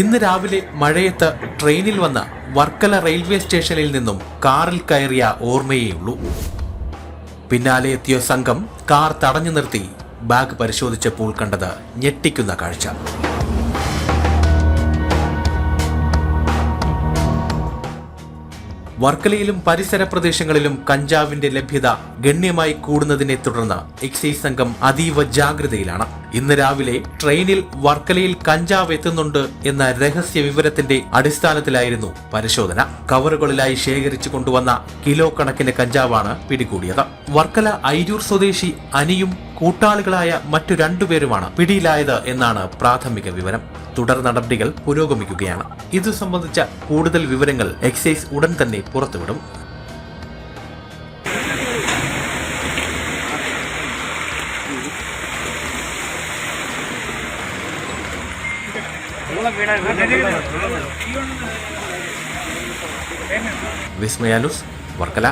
ഇന്ന് രാവിലെ മഴയത്ത് ട്രെയിനിൽ വന്ന വർക്കല റെയിൽവേ സ്റ്റേഷനിൽ നിന്നും കാറിൽ കയറിയ ഓർമ്മയേയുള്ളൂ. പിന്നാലെ എത്തിയ സംഘം കാർ തടഞ്ഞു നിർത്തി ബാഗ് പരിശോധിച്ചപ്പോൾ കണ്ടത് ഞെട്ടിക്കുന്ന കാഴ്ച. വർക്കലയിലും പരിസര പ്രദേശങ്ങളിലും കഞ്ചാവിന്റെ ലഭ്യത ഗണ്യമായി കൂടുന്നതിനെ തുടർന്ന് എക്സൈസ് സംഘം അതീവ ജാഗ്രതയിലാണ്. ഇന്ന് രാവിലെ ട്രെയിനിൽ വർക്കലയിൽ കഞ്ചാവ് എത്തുന്നുണ്ട് എന്ന രഹസ്യ വിവരത്തിന്റെ അടിസ്ഥാനത്തിലായിരുന്നു പരിശോധന. കവറുകളിലായി ശേഖരിച്ചു കൊണ്ടുവന്ന കിലോ കണക്കിന് കഞ്ചാവാണ് പിടികൂടിയത്. വർക്കല ഐരൂർ സ്വദേശി അനിയും കൂട്ടാളികളായ മറ്റു രണ്ടുപേരുമാണ് പിടിയിലായത് എന്നാണ് പ്രാഥമിക വിവരം. തുടർ നടപടികൾ പുരോഗമിക്കുകയാണ്. ഇതു സംബന്ധിച്ച കൂടുതൽ വിവരങ്ങൾ എക്സൈസ് ഉടൻ തന്നെ പുറത്തുവിടും. വിസ്മയാനുസ് വർക്കല.